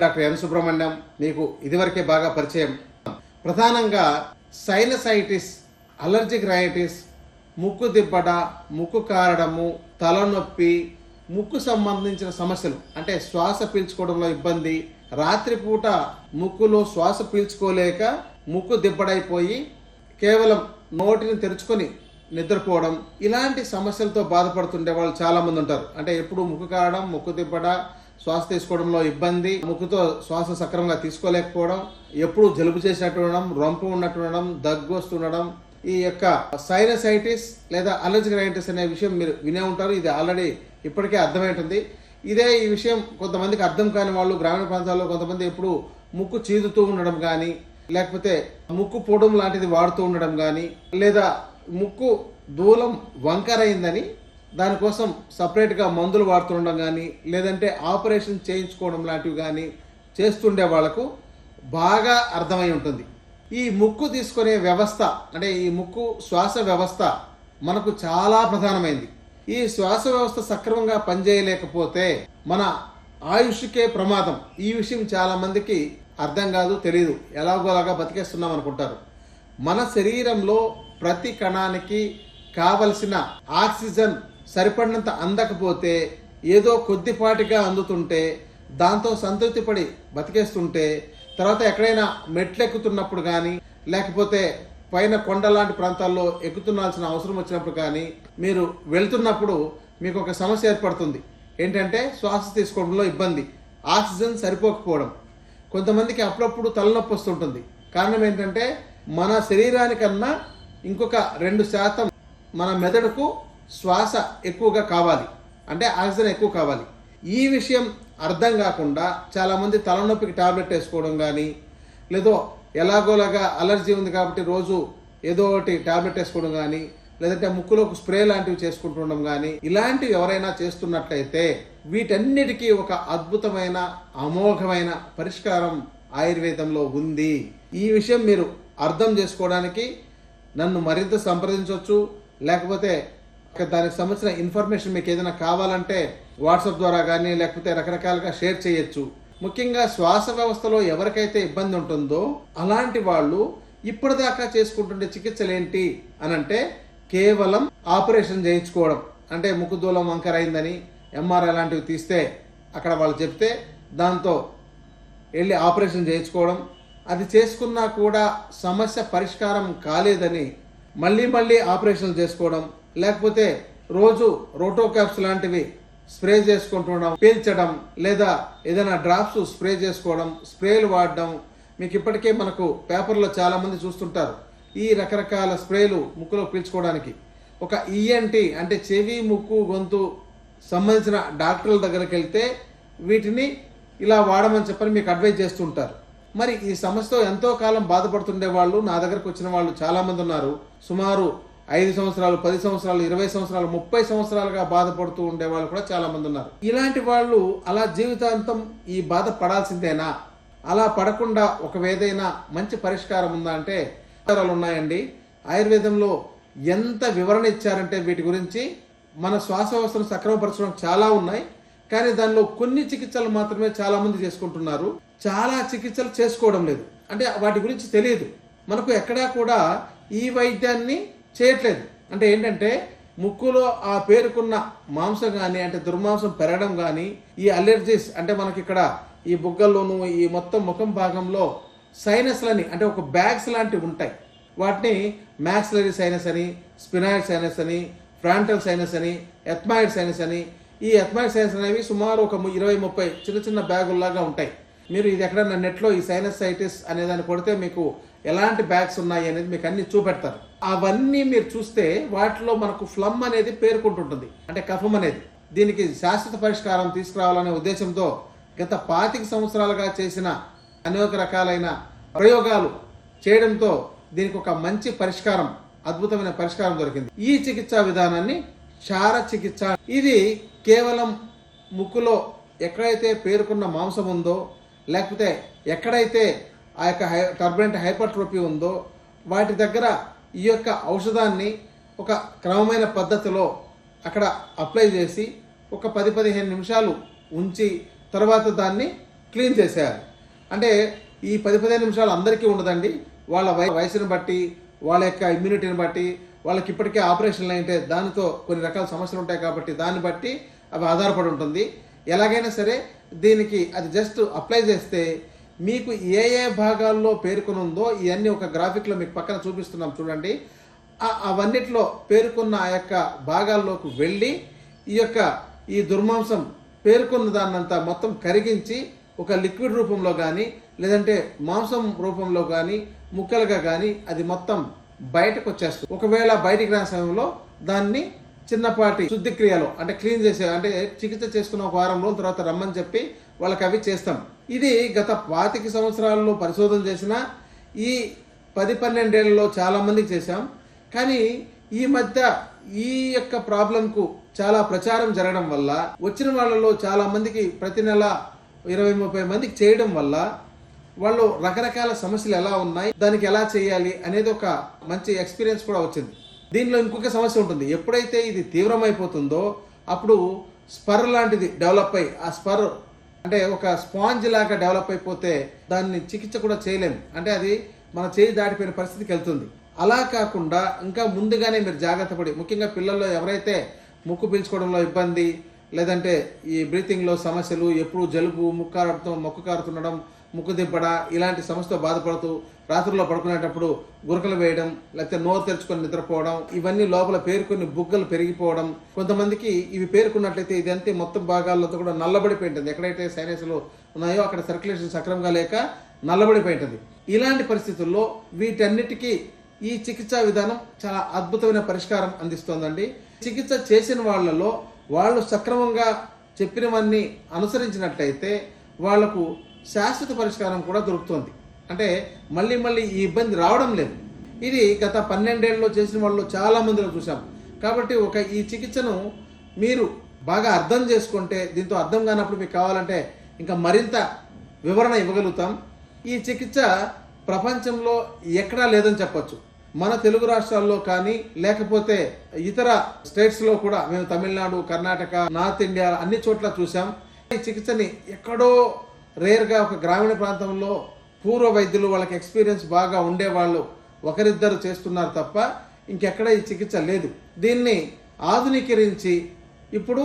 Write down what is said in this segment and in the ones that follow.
Doctor N Subrahmanyam మీకు ఇదివరకే బాగా పరిచయం. ప్రధానంగా సైనసైటిస్ అలర్జిక్ రయటిస్ ముక్కు దిబ్బడ ముక్కు కారడము తలనొప్పి ముక్కు సంబంధించిన సమస్యలు. అంటే శ్వాస పీల్చుకోవడంలో ఇబ్బంది రాత్రిపూట ముక్కులో శ్వాస పీల్చుకోలేక ముక్కు దిబ్బడైపోయి కేవలం నోటిని తెరుచుకొని నిద్రపోవడం ఇలాంటి సమస్యలతో బాధపడుతుండే వాళ్ళు చాలామంది ఉంటారు. అంటే ఎప్పుడు ముక్కు కారడం ముక్కు దిబ్బడ శ్వాస తీసుకోవడంలో ఇబ్బంది ముక్కుతో శ్వాస సక్రమంగా తీసుకోలేకపోవడం ఎప్పుడు జలుబు చేసినట్టు ఉండడం రొంపు ఉన్నట్టు ఉండడం దగ్గు వస్తుండడం ఈ యొక్క సైనసైటిస్ లేదా అలర్జిక్ రైటిస్ అనే విషయం మీరు వినే ఉంటారు. ఇది ఆల్రెడీ ఇప్పటికే అర్థమైంటుంది ఇదే ఈ విషయం కొంతమందికి అర్థం కాని వాళ్ళు గ్రామీణ ప్రాంతాల్లో కొంతమంది ఎప్పుడు ముక్కు చీదుతూ ఉండడం కానీ లేకపోతే ముక్కు పొడం లాంటిది వాడుతూ ఉండడం కానీ లేదా ముక్కు దూలం వంకరైందని దానికోసం సపరేట్గా మందులు వాడుతుండడం కానీ లేదంటే ఆపరేషన్ చేయించుకోవడం లాంటివి కానీ చేస్తుండే వాళ్ళకు బాగా అర్థమై ఉంటుంది. ఈ ముక్కు తీసుకునే వ్యవస్థ అంటే ఈ ముక్కు శ్వాస వ్యవస్థ మనకు చాలా ప్రధానమైంది. ఈ శ్వాస వ్యవస్థ సక్రమంగా పనిచేయలేకపోతే మన ఆయుష్కే ప్రమాదం. ఈ విషయం చాలా మందికి అర్థం కాదు తెలియదు ఎలాగోలాగా బతికేస్తున్నాం అనుకుంటారు. మన శరీరంలో ప్రతి కణానికి కావలసిన ఆక్సిజన్ సరిపడినంత అందకపోతే ఏదో కొద్దిపాటిగా అందుతుంటే దాంతో సంతృప్తిపడి బతికేస్తుంటే తర్వాత ఎక్కడైనా మెట్లెక్కుతున్నప్పుడు కానీ లేకపోతే పైన కొండ లాంటి ప్రాంతాల్లో ఎక్కుతున్నాల్సిన అవసరం వచ్చినప్పుడు కానీ మీరు వెళ్తున్నప్పుడు మీకు ఒక సమస్య ఏర్పడుతుంది. ఏంటంటే శ్వాస తీసుకోవడంలో ఇబ్బంది ఆక్సిజన్ సరిపోకపోవడం. కొంతమందికి అప్పుడప్పుడు తలనొప్పి వస్తుంటుంది. కారణం ఏంటంటే మన శరీరానికన్నా ఇంకొక రెండు శాతం మన మెదడుకు శ్వాస ఎక్కువగా కావాలి. అంటే ఆక్సిజన్ ఎక్కువ కావాలి. ఈ విషయం అర్థం కాకుండా చాలామంది తలనొప్పికి టాబ్లెట్ వేసుకోవడం కానీ లేదో ఎలాగోలాగా అలర్జీ ఉంది కాబట్టి రోజు ఏదో ఒకటి టాబ్లెట్ వేసుకోవడం కానీ లేదంటే ముక్కులోకి స్ప్రే లాంటివి చేసుకుంటుండడం కానీ ఇలాంటివి ఎవరైనా చేస్తున్నట్లయితే వీటన్నిటికీ ఒక అద్భుతమైన అమోఘమైన పరిష్కారం ఆయుర్వేదంలో ఉంది. ఈ విషయం మీరు అర్థం చేసుకోవడానికి నన్ను మరింత సంప్రదించవచ్చు లేకపోతే దానికి సంబంధించిన ఇన్ఫర్మేషన్ మీకు ఏదైనా కావాలంటే వాట్సాప్ ద్వారా కానీ లేకపోతే రకరకాలుగా షేర్ చేయొచ్చు. ముఖ్యంగా శ్వాస వ్యవస్థలో ఎవరికైతే ఇబ్బంది ఉంటుందో అలాంటి వాళ్ళు ఇప్పటిదాకా చేసుకుంటుండే చికిత్సలు ఏంటి అని అంటే కేవలం ఆపరేషన్ చేయించుకోవడం. అంటే ముక్కు దూలం వంకరైందని ఎంఆర్ఐ లాంటివి తీస్తే అక్కడ వాళ్ళు చెప్తే దాంతో వెళ్ళి ఆపరేషన్ చేయించుకోవడం. అది చేసుకున్నా కూడా సమస్య పరిష్కారం కాలేదని మళ్ళీ మళ్ళీ ఆపరేషన్ చేసుకోవడం. లేకపోతే రోజు రోటో క్యాప్స్ లాంటివి స్ప్రే చేసుకుంటుండడం పీల్చడం లేదా ఏదైనా డ్రాప్స్ స్ప్రే చేసుకోవడం స్ప్రేలు వాడడం మీకు ఇప్పటికే మనకు పేపర్లో చాలామంది చూస్తుంటారు. ఈ రకరకాల స్ప్రేలు ముక్కులో పీల్చుకోవడానికి. ఒక ఈఎన్టి అంటే చెవి ముక్కు గొంతు సంబంధించిన డాక్టర్ల దగ్గరికి వెళ్తే వీటిని ఇలా వాడమని చెప్పని మీకు అడ్వైజ్ చేస్తుంటారు. మరి ఈ సమస్యతో ఎంతో కాలం బాధపడుతుండే వాళ్ళు నా దగ్గరకు వచ్చిన వాళ్ళు చాలామంది ఉన్నారు. సుమారు ఐదు సంవత్సరాలు పది సంవత్సరాలు ఇరవై సంవత్సరాలు ముప్పై సంవత్సరాలుగా బాధపడుతూ ఉండే వాళ్ళు కూడా చాలా మంది ఉన్నారు. ఇలాంటి వాళ్ళు అలా జీవితాంతం ఈ బాధ పడాల్సిందేనా? అలా పడకుండా ఒక ఏదైనా మంచి పరిష్కారం ఉందా అంటే పరిష్కారాలు ఉన్నాయండి. ఆయుర్వేదంలో ఎంత వివరణ ఇచ్చారంటే వీటి గురించి మన శ్వాస వ్యవస్థను సక్రమపరచడం చాలా ఉన్నాయి. కానీ దానిలో కొన్ని చికిత్సలు మాత్రమే చాలా మంది చేసుకుంటున్నారు. చాలా చికిత్సలు చేసుకోవడం లేదు. అంటే వాటి గురించి తెలియదు. మనకు ఎక్కడా కూడా ఈ వైద్యాన్ని చేయట్లేదు. అంటే ఏంటంటే ముక్కులో ఆ పేరుకున్న మాంసం కానీ అంటే దుర్మాంసం పెరగడం కానీ ఈ అలర్జీస్ అంటే మనకి ఇక్కడ ఈ బుగ్గల్లోనూ ఈ మొత్తం ముఖం భాగంలో సైనస్లని అంటే ఒక బ్యాగ్స్ లాంటివి ఉంటాయి. వాటిని మ్యాక్సిలరీ సైనస్ అని స్పినాయిడ్ సైనస్ అని ఫ్రాంటల్ సైనస్ అని ఎథ్మాయిడ్ సైనస్ అని ఈ ఎథ్మాయిడ్ సైనస్ అనేవి సుమారు ఒక ఇరవై ముప్పై చిన్న చిన్న బ్యాగుల్లాగా ఉంటాయి. మీరు ఇది ఎక్కడన్నా నెట్లో ఈ సైనసైటిస్ అనే దాన్ని కొడితే మీకు ఎలాంటి బ్యాగ్స్ ఉన్నాయి అనేది మీకు అన్ని చూపెడతారు. అవన్నీ మీరు చూస్తే వాటిలో మనకు ఫ్లమ్ అనేది పేర్కొంటుంటుంది. అంటే కఫం అనేది. దీనికి శాశ్వత పరిష్కారం తీసుకురావాలనే ఉద్దేశంతో గత పాతిక సంవత్సరాలుగా చేసిన అనేక రకాలైన ప్రయోగాలు చేయడంతో దీనికి ఒక మంచి పరిష్కారం అద్భుతమైన పరిష్కారం దొరికింది. ఈ చికిత్సా విధానాన్ని క్షార చికిత్స ఇది కేవలం ముక్కులో ఎక్కడైతే పేర్కొన్న మాంసం ఉందో లేకపోతే ఎక్కడైతే ఆ యొక్క హై టర్బులెంట్ హైపర్ట్రోపీ ఉందో వాటి దగ్గర ఈ యొక్క ఔషధాన్ని ఒక క్రమమైన పద్ధతిలో అక్కడ అప్లై చేసి ఒక పది పదిహేను నిమిషాలు ఉంచి తర్వాత దాన్ని క్లీన్ చేసేయాలి. అంటే ఈ పది పదిహేను నిమిషాలు అందరికీ ఉండదండి. వాళ్ళ వై వయసుని బట్టి వాళ్ళ యొక్క ఇమ్యూనిటీని బట్టి వాళ్ళకి ఇప్పటికే ఆపరేషన్లు అంటే దానితో కొన్ని రకాల సమస్యలు ఉంటాయి కాబట్టి దాన్ని బట్టి అవి ఆధారపడి ఉంటుంది. ఎలాగైనా సరే దీనికి అది జస్ట్ అప్లై చేస్తే మీకు ఏ ఏ భాగాల్లో పేర్కొని ఉందో ఇవన్నీ ఒక గ్రాఫిక్లో మీకు పక్కన చూపిస్తున్నాం చూడండి. అవన్నిట్లో పేర్కొన్న ఆ యొక్క భాగాల్లోకి వెళ్ళి ఈ యొక్క ఈ దుర్మాంసం పేర్కొన్న దాన్నంతా మొత్తం కరిగించి ఒక లిక్విడ్ రూపంలో కానీ లేదంటే మాంసం రూపంలో కానీ ముక్కలుగా కానీ అది మొత్తం బయటకు వచ్చేస్తుంది ఒకవేళ బయటికి రాని సమయంలో దాన్ని చిన్నపాటి శుద్ధిక్రియలు అంటే క్లీన్ చేసే అంటే చికిత్స చేసుకున్న ఒక వారం రోజుల తర్వాత రమ్మని చెప్పి వాళ్ళకి అవి చేస్తాం. ఇది గత పాతిక సంవత్సరాల్లో పరిశోధన చేసిన ఈ పది పన్నెండేళ్ళలో చాలా మందికి చేశాం. కానీ ఈ మధ్య ఈ యొక్క ప్రాబ్లంకు చాలా ప్రచారం జరగడం వల్ల వచ్చిన వాళ్ళలో చాలా మందికి ప్రతి నెల ఇరవై ముప్పై మందికి చేయడం వల్ల వాళ్ళు రకరకాల సమస్యలు ఎలా ఉన్నాయి దానికి ఎలా చేయాలి అనేది ఒక మంచి ఎక్స్పీరియన్స్ కూడా వచ్చింది. దీనిలో ఇంకొక సమస్య ఉంటుంది. ఎప్పుడైతే ఇది తీవ్రమైపోతుందో అప్పుడు స్పర్ లాంటిది డెవలప్ అయ్యి ఆ స్పర్ అంటే ఒక స్పాంజ్ లాగా డెవలప్ అయిపోతే దాన్ని చికిత్స కూడా చేయలేము అంటే అది మన చేయి దాటిపోయిన పరిస్థితికి వెళ్తుంది. అలా కాకుండా ఇంకా ముందుగానే మీరు జాగ్రత్త పడి ముఖ్యంగా పిల్లల్లో ఎవరైతే ముక్కు పీల్చుకోవడంలో ఇబ్బంది లేదంటే ఈ బ్రీతింగ్లో సమస్యలు ఎప్పుడు జలుబు ముక్కు కారడం మొక్కు కారుతుండడం ముక్కు దిబ్బడ ఇలాంటి సమస్యతో బాధపడుతూ రాత్రుల్లో పడుకునేటప్పుడు గురకలు వేయడం లేకపోతే నోరు తెరుచుకొని నిద్రపోవడం ఇవన్నీ లోపల పేరుకొని బుగ్గలు పెరిగిపోవడం. కొంతమందికి ఇవి పేరుకున్నట్లయితే ఇదంతా మొత్తం భాగాల్లో కూడా నల్లబడిపోయి ఉంటుంది ఎక్కడైతే సైనస్లు ఉన్నాయో అక్కడ సర్క్యులేషన్ సక్రమంగా లేక నల్లబడిపోయి ఉంటుంది ఇలాంటి పరిస్థితుల్లో వీటన్నిటికీ ఈ చికిత్సా విధానం చాలా అద్భుతమైన పరిష్కారం అందిస్తోందండి. చికిత్స చేసిన వాళ్ళలో వాళ్ళు సక్రమంగా చెప్పినవన్నీ అనుసరించినట్లయితే వాళ్ళకు శాశ్వత పరిష్కారం కూడా దొరుకుతుంది. అంటే మళ్ళీ మళ్ళీ ఈ ఇబ్బంది రావడం లేదు. ఇది గత పన్నెండేళ్ళలో చేసిన వాళ్ళు చాలా మందిలో చూసాం కాబట్టి ఒక ఈ చికిత్సను మీరు బాగా అర్థం చేసుకుంటే దీంతో అర్థం కానప్పుడు మీకు కావాలంటే ఇంకా మరింత వివరణ ఇవ్వగలుగుతాం. ఈ చికిత్స ప్రపంచంలో ఎక్కడా లేదని చెప్పొచ్చు. మన తెలుగు రాష్ట్రాల్లో కానీ లేకపోతే ఇతర స్టేట్స్లో కూడా మేము తమిళనాడు కర్ణాటక నార్త్ ఇండియా అన్ని చోట్ల చూసాం ఈ చికిత్సని ఎక్కడో రేర్గా ఒక గ్రామీణ ప్రాంతంలో పూర్వ వైద్యులు వాళ్ళకి ఎక్స్పీరియన్స్ బాగా ఉండేవాళ్ళు ఒకరిద్దరు చేస్తున్నారు తప్ప ఇంకెక్కడ ఈ చికిత్స లేదు. దీన్ని ఆధునీకరించి ఇప్పుడు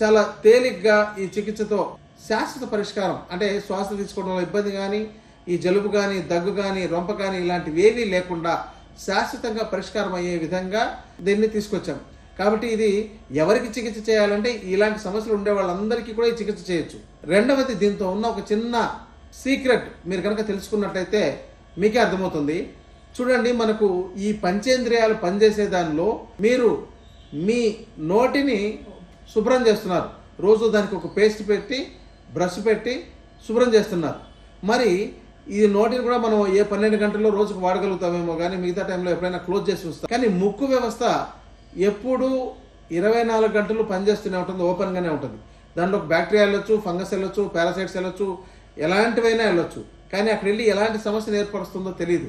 చాలా తేలిగ్గా ఈ చికిత్సతో శాశ్వత పరిష్కారం అంటే శ్వాస తీసుకోవడంలో ఇబ్బంది కానీ ఈ జలుబు కానీ దగ్గు కానీ రొంప కానీ ఇలాంటివి ఏవీ లేకుండా శాశ్వతంగా పరిష్కారం అయ్యే విధంగా దీన్ని తీసుకొచ్చాం. కాబట్టి ఇది ఎవరికి చికిత్స చేయాలంటే ఇలాంటి సమస్యలు ఉండే వాళ్ళందరికీ కూడా ఈ చికిత్స చేయొచ్చు. రెండవది దీంతో ఉన్న ఒక చిన్న సీక్రెట్ మీరు కనుక తెలుసుకున్నట్లయితే మీకే అర్థమవుతుంది. చూడండి మనకు ఈ పంచేంద్రియాలు పనిచేసే దానిలో మీరు మీ నోటిని శుభ్రం చేస్తున్నారు. రోజు దానికి ఒక పేస్ట్ పెట్టి బ్రష్ పెట్టి శుభ్రం చేస్తున్నారు. మరి ఈ నోటిని కూడా మనం ఏ పన్నెండు గంటల్లో రోజుకు వాడగలుగుతామేమో కానీ మిగతా టైంలో ఎప్పుడైనా క్లోజ్ చేసి ఉంచుతాం కానీ ముక్కు వ్యవస్థ ఎప్పుడు ఇరవై నాలుగు గంటలు పనిచేస్తూనే ఉంటుంది ఓపెన్గానే ఉంటుంది. దాంట్లో బ్యాక్టీరియా వెళ్ళొచ్చు ఫంగస్ వెళ్ళొచ్చు పారాసైట్స్ వెళ్ళొచ్చు ఎలాంటివైనా వెళ్ళొచ్చు. కానీ అక్కడ వెళ్ళి ఎలాంటి సమస్యను ఏర్పరుస్తుందో తెలియదు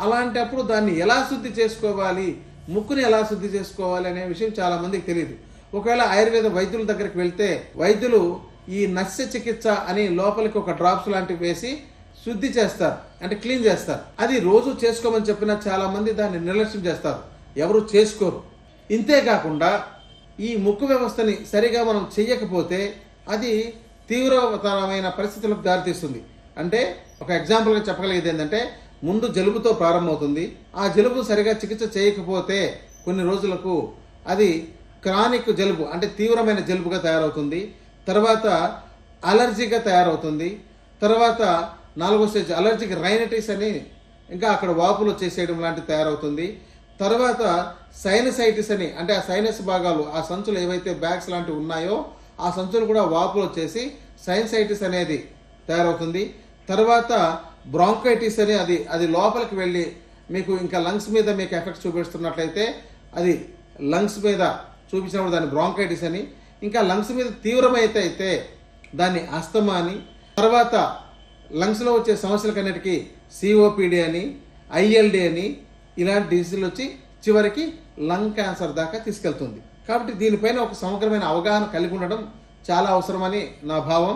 అలాంటప్పుడు దాన్ని ఎలా శుద్ధి చేసుకోవాలి ముక్కుని ఎలా శుద్ధి చేసుకోవాలి అనే విషయం చాలామందికి తెలియదు ఒకవేళ ఆయుర్వేద వైద్యుల దగ్గరికి వెళ్తే వైద్యులు ఈ నస్య చికిత్స అని లోపలికి ఒక డ్రాప్స్ లాంటివి వేసి శుద్ధి చేస్తారు. అంటే క్లీన్ చేస్తారు. అది రోజు చేసుకోమని చెప్పినా చాలామంది దాన్ని నిర్లక్ష్యం చేస్తారు. ఎవరు చేసుకోరు. ఇంతేకాకుండా ఈ ముక్కు వ్యవస్థని సరిగా మనం చెయ్యకపోతే అది తీవ్రతరమైన పరిస్థితులకు దారితీస్తుంది. అంటే ఒక ఎగ్జాంపుల్గా చెప్పగలిగేది ఏంటంటే ముందు జలుబుతో ప్రారంభమవుతుంది. ఆ జలుబు సరిగా చికిత్స చేయకపోతే కొన్ని రోజులకు అది క్రానిక్ జలుబు అంటే తీవ్రమైన జలుబుగా తయారవుతుంది. తర్వాత అలర్జీగా తయారవుతుంది. తర్వాత నాలుగో స్టేజ్ అలర్జీకి రైనటిస్ అని ఇంకా అక్కడ వాపులు చేసేయడం లాంటివి తయారవుతుంది. తర్వాత సైనసైటిస్ అని అంటే ఆ సైనస్ భాగాలు ఆ సంచులు ఏవైతే బ్యాగ్స్ లాంటివి ఉన్నాయో ఆ సంచులు కూడా వాపులు వచ్చేసి సైన్సైటిస్ అనేది తయారవుతుంది. తర్వాత బ్రాంకైటిస్ అని అది అది లోపలికి వెళ్ళి మీకు ఇంకా లంగ్స్ మీద మీకు ఎఫెక్ట్ చూపిస్తున్నట్లయితే అది లంగ్స్ మీద చూపించినప్పుడు దాన్ని బ్రాంకైటిస్ అని ఇంకా లంగ్స్ మీద తీవ్రమైతే అయితే దాన్ని అస్తమా అని తర్వాత లంగ్స్లో వచ్చే సమస్యలకన్నిటికీ సిఓపిడి అని ఐఎల్డి అని ఇలాంటి డిసీజులు వచ్చి చివరికి లంగ్ క్యాన్సర్ దాకా తీసుకెళ్తుంది. కాబట్టి దీనిపైన ఒక సమగ్రమైన అవగాహన కలిగి ఉండడం చాలా అవసరమని నా భావం.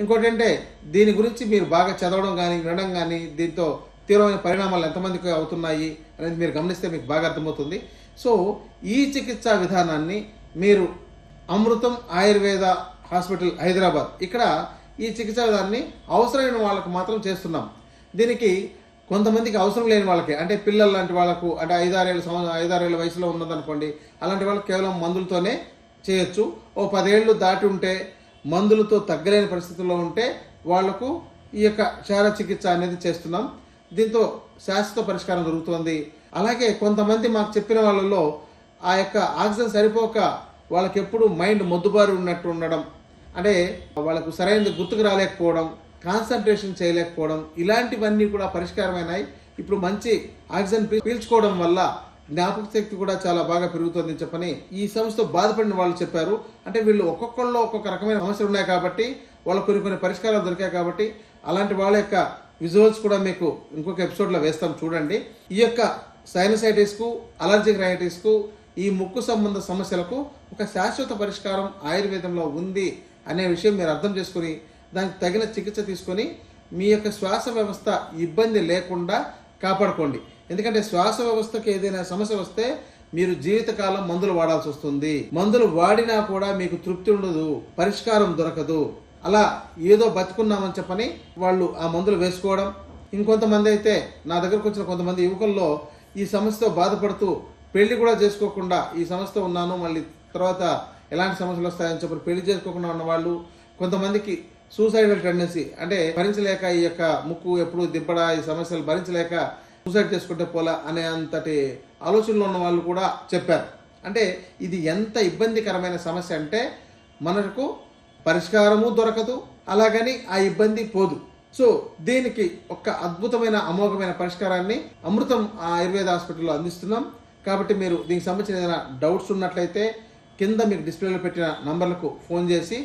ఇంకోటి అంటే దీని గురించి మీరు బాగా చదవడం కానీ వినడం కానీ దీంతో తీవ్రమైన పరిణామాలు ఎంతమందికి అవుతున్నాయి అనేది మీరు గమనిస్తే మీకు బాగా అర్థమవుతుంది. సో ఈ చికిత్సా విధానాన్ని మీరు అమృతం ఆయుర్వేద హాస్పిటల్ హైదరాబాద్. ఇక్కడ ఈ చికిత్సా విధానాన్ని అవసరమైన వాళ్ళకు మాత్రం చేస్తున్నాం. దీనికి కొంతమందికి అవసరం లేని వాళ్ళకి. అంటే పిల్లలు లాంటి వాళ్ళకు అంటే ఐదారేళ్ళ సంవత్సరం ఐదారేళ్ళ వయసులో ఉన్నదనుకోండి అలాంటి వాళ్ళకి కేవలం మందులతోనే చేయొచ్చు. ఓ పదేళ్ళు దాటి ఉంటే మందులతో తగ్గలేని పరిస్థితుల్లో ఉంటే వాళ్ళకు ఈ యొక్క క్షార చికిత్స అనేది చేస్తున్నాం. దీంతో శాశ్వత పరిష్కారం దొరుకుతుంది. అలాగే కొంతమంది మాకు చెప్పిన వాళ్ళలో ఆ యొక్క ఆక్సిజన్ సరిపోక వాళ్ళకి ఎప్పుడు మైండ్ మొద్దుబారి ఉన్నట్టు ఉండడం. అంటే వాళ్ళకు సరైనది గుర్తుకు రాలేకపోవడం. కాన్సన్ట్రేషన్ చేయలేకపోవడం ఇలాంటివన్నీ కూడా పరిష్కారమైనాయి. ఇప్పుడు మంచి ఆక్సిజన్ పీల్చుకోవడం వల్ల జ్ఞాపక శక్తి కూడా చాలా బాగా పెరుగుతుందని చెప్పని ఈ సంస్థ బాధపడిన వాళ్ళు చెప్పారు. అంటే వీళ్ళు ఒక్కొక్కళ్ళు ఒక్కొక్క రకమైన సమస్యలు ఉన్నాయి కాబట్టి వాళ్ళకు కొన్ని కొన్ని పరిష్కారాలు దొరికాయి కాబట్టి అలాంటి వాళ్ళ యొక్క విజువల్స్ కూడా మీకు ఇంకొక ఎపిసోడ్లో వేస్తాం చూడండి. ఈ యొక్క సైనసైటిస్కు అలర్జిక్ రైటిస్కు ఈ ముక్కు సంబంధ సమస్యలకు ఒక శాశ్వత పరిష్కారం ఆయుర్వేదంలో ఉంది అనే విషయం మీరు అర్థం చేసుకుని దానికి తగిన చికిత్స తీసుకొని మీ యొక్క శ్వాస వ్యవస్థ ఇబ్బంది లేకుండా కాపాడుకోండి. ఎందుకంటే శ్వాస వ్యవస్థకి ఏదైనా సమస్య వస్తే మీరు జీవితకాలం మందులు వాడాల్సి వస్తుంది. మందులు వాడినా కూడా మీకు తృప్తి ఉండదు పరిష్కారం దొరకదు. అలా ఏదో బతుకున్నామని చెప్పని వాళ్ళు ఆ మందులు వేసుకోవడం. ఇంకొంతమంది అయితే నా దగ్గరకు వచ్చిన కొంతమంది యువకుల్లో ఈ సమస్యతో బాధపడుతూ పెళ్ళి కూడా చేసుకోకుండా ఈ సమస్యతో ఉన్నాను మళ్ళీ తర్వాత ఎలాంటి సమస్యలు వస్తాయని చెప్పి పెళ్ళి చేసుకోకుండా ఉన్న వాళ్ళు కొంతమందికి సూసైడల్ టెండెన్సీ అంటే భరించలేక ఈ యొక్క ముక్కు ఎప్పుడు దిబ్బడా ఈ సమస్యలు భరించలేక సూసైడ్ చేసుకుంటే పోలా అనే అంతటి ఆలోచనలో ఉన్న వాళ్ళు కూడా చెప్పారు. అంటే ఇది ఎంత ఇబ్బందికరమైన సమస్య అంటే మనకు పరిష్కారము దొరకదు అలాగని ఆ ఇబ్బంది పోదు. సో దీనికి ఒక అద్భుతమైన అమోఘమైన పరిష్కారాన్ని అమృతం ఆయుర్వేద హాస్పిటల్లో అందిస్తున్నాం. కాబట్టి మీరు దీనికి సంబంధించిన ఏదైనా డౌట్స్ ఉన్నట్లయితే కింద మీకు డిస్ప్లేలో పెట్టిన నంబర్లకు ఫోన్ చేసి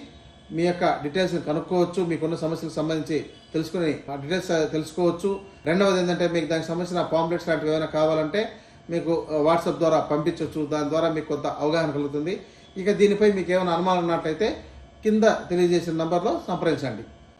మీ యొక్క డీటెయిల్స్ని కనుక్కోవచ్చు మీకున్న సమస్యలకు సంబంధించి తెలుసుకుని ఆ డీటెయిల్స్ తెలుసుకోవచ్చు. రెండవది ఏంటంటే మీకు దానికి సంబంధించిన పాంప్లెట్స్ లాంటివి ఏమైనా కావాలంటే మీకు వాట్సాప్ ద్వారా పంపించవచ్చు దాని ద్వారా మీకు కొంత అవగాహన కలుగుతుంది. ఇక దీనిపై మీకు ఏమైనా అనుమానం ఉన్నట్లయితే కింద తెలియజేసిన నంబర్లో సంప్రదించండి.